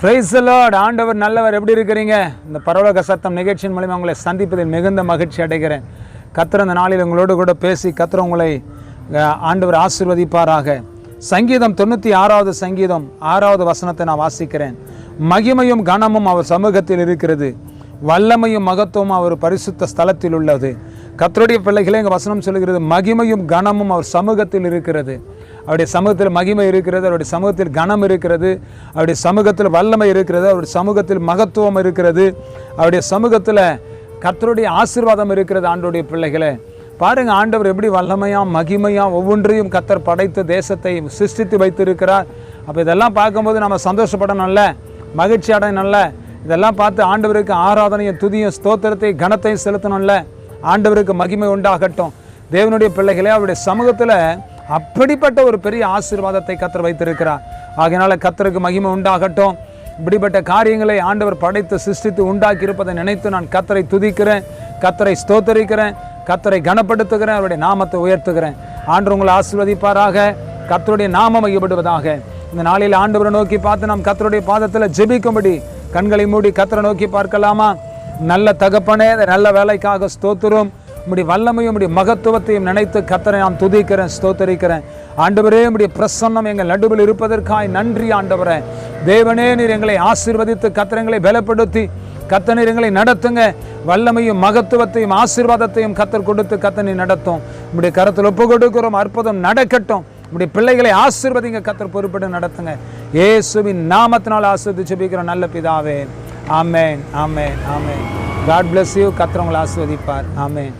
Price Lord ஆண்டவர் நல்லவர். எப்படி இருக்கிறீங்க? இந்த பரவலக சத்தம் நிகழ்ச்சியின் மூலிமா உங்களை சந்திப்பதில் மிகுந்த மகிழ்ச்சி அடைகிறேன். கத்திர இந்த நாளில் உங்களோடு கூட பேசி கத்திர உங்களை ஆண்டவர் ஆசிர்வதிப்பாராக. சங்கீதம் தொண்ணூற்றி ஆறாவது சங்கீதம் ஆறாவது வசனத்தை நான் வாசிக்கிறேன். மகிமையும் கனமும் அவர் சமூகத்தில் இருக்கிறது. வல்லமையும் மகத்துவமும் அவர் பரிசுத்த ஸ்தலத்தில் உள்ளது. கத்தருடைய பிள்ளைகளே எங்கள் வசனம் சொல்கிறது மகிமையும் கனமும் அவர் சமூகத்தில் இருக்கிறது. அவருடைய சமூகத்தில் மகிமை இருக்கிறது அவருடைய சமூகத்தில் கனம் இருக்கிறது அவருடைய சமூகத்தில் வல்லமை இருக்கிறது அவருடைய சமூகத்தில் மகத்துவம் இருக்கிறது அவருடைய சமூகத்தில் கர்த்தருடைய ஆசீர்வாதம் இருக்கிறது ஆண்டோடைய பிள்ளைகளை. பாருங்கள் ஆண்டவர் எப்படி வல்லமையாக மகிமையாக ஒவ்வொன்றையும் கத்தர் படைத்து தேசத்தை சிருஷ்டித்து வைத்திருக்கிறார். அப்போ இதெல்லாம் பார்க்கும்போது நம்ம சந்தோஷப்படணும்ல மகிழ்ச்சி அடையணும்ல இதெல்லாம் பார்த்து ஆண்டவருக்கு ஆராதனையும் துதியும் ஸ்தோத்திரத்தை கனத்தையும் செலுத்தணும்ல ஆண்டவருக்கு மகிமை உண்டாகட்டும். தேவனுடைய பிள்ளைகளே அவருடைய சமூகத்தில் அப்படிப்பட்ட ஒரு பெரிய ஆசீர்வாதத்தை கத்தர் வைத்திருக்கிறார். ஆகையினால கத்தருக்கு மகிமை உண்டாகட்டும். இப்படிப்பட்ட காரியங்களை ஆண்டவர் படைத்து சிருஷ்டித்து உண்டாக்கி இருப்பதை நினைத்து நான் கத்தரை துதிக்கிறேன். கத்தரை ஸ்தோத்தரிக்கிறேன். கத்தரை கனப்படுத்துகிறேன். அவருடைய நாமத்தை உயர்த்துகிறேன். ஆண்டு உங்களை ஆசீர்வதிப்பாராக. கத்தருடைய நாமம் மையப்படுவதாக இந்த நாளில் ஆண்டவரை நோக்கி பார்த்து நாம் கத்தருடைய பாதத்தில் ஜெபிக்கும்படி கண்களை மூடி கத்தரை நோக்கி பார்க்கலாமா? நல்ல தகப்பனே நல்ல வேலைக்காக ஸ்தோத்துரும். உம்முடைய வல்லமையும் உடைய மகத்துவத்தையும் நினைத்து கத்தரை நான் துதிக்கிறேன் ஸ்தோத்தரிக்கிறேன். ஆண்டவரே உடைய பிரசன்னம் எங்கள் நடுவில் இருப்பதற்காய் நன்றி ஆண்டவரே. தேவனே நீர் எங்களை ஆசீர்வதித்து கத்திரங்களை பலப்படுத்தி கத்தனீர் எங்களை நடத்துங்க. வல்லமையும் மகத்துவத்தையும் ஆசீர்வாதத்தையும் கத்தர் கொடுத்து கத்தனை நடத்தும். உம்முடைய கரத்தில் ஒப்பு கொடுக்கிறோம் அற்புதம் நடக்கட்டும். இப்படி பிள்ளைகளை ஆசீர்வதிங்க கத்தர் பொறுப்பட்டு நடத்துங்க. ஏசுவின் நாமத்தினால் ஆசீர்வதிச்சு ஜெபிக்கிற நல்ல பிதாவே. ஆமேன் ஆமேன் ஆமேன். காட் பிளஸ் யூ கத்திரவங்களை ஆசிர்வதிப்பார். ஆமேன்.